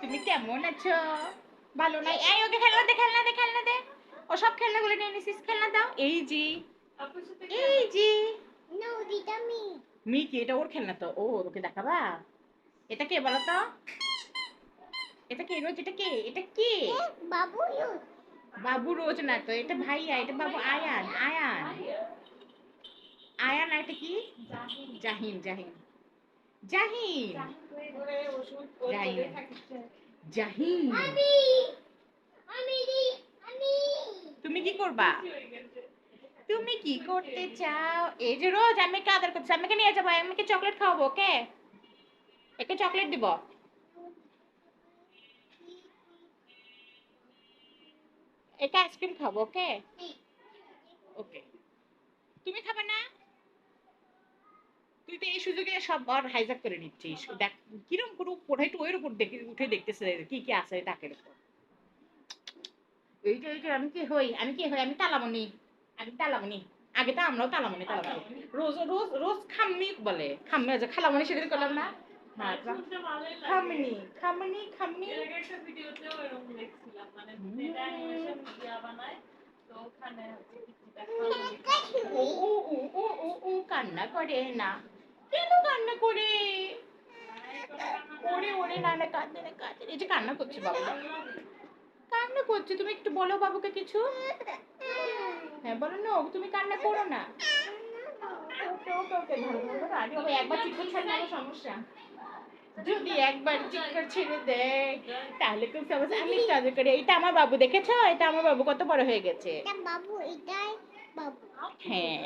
তুমি কেমন আছো? ভালো নাই এই ওকে খেলনা দে খেলনা দে খেলনা দে। ও সব নিয়ে নিছিস খেলনা দাও। এই জি এই জি No, dita me. মিকি এটা ওর খেলনা তো? ও ওকে দেখাবা? এটা কে বলো তো? এটা কে রোজ? এটা কে? এটা কে? Eh, babu বাবু রোজ না তো এটা ভাইয়া এটা বাবু আয়ান আয়ান। আয়ান আর এটা কি? জাহিন জাহিন। জাহিন। জাহিন! তুমি কি করবা? তুমি কি করতে চাও? এই যে রোজ আমি একে আদর করছি আমাকে নিয়ে যাব আমাকে চকলেট খাওয়াবো, ওকে? একে চকলেট দিব। একে আইসক্রিম খাব ওকে তুমি খাবে না তুই তো এই সুযোগে সব আর হাইজাক করে নিচ্ছিস। দেখ কিরম করে উপরে একটু ওর উপর দেখে উঠে দেখতেছে কি কি আছে টাকের উপর? এই যে এই আমি কি হই? আমি কি হই? আমি তালামণি। আমি তালামণি। আগে তো আমরাও তালামণি তালামণি। রোজ রোজ রোজ খাম্মি বলে। খাম্মি আছে খালামণি সেদিন করলাম না। হ্যাঁ খামনি খামনি খামনি। ও ও ও ও ও ও কান্না করে না। কেন কান্না করে? ওরে ওরে না না কাঁদে না কাঁদে এই যে কান্না করছে বাবু। কান্না করছে। তুমি একটু বলো বাবুকে কিছু। হ্যাঁ বলো না তুমি কান্না করো না। একবার চিৎকার ছাড়লে আমার সমস্যা। যদি একবার চিৎকার ছেড়ে দেয় তাহলে খুব সমস্যা আমি কাজ করি। এটা আমার বাবু দেখেছ? এটা আমার বাবু কত বড় হয়ে গেছে। হ্যাঁ।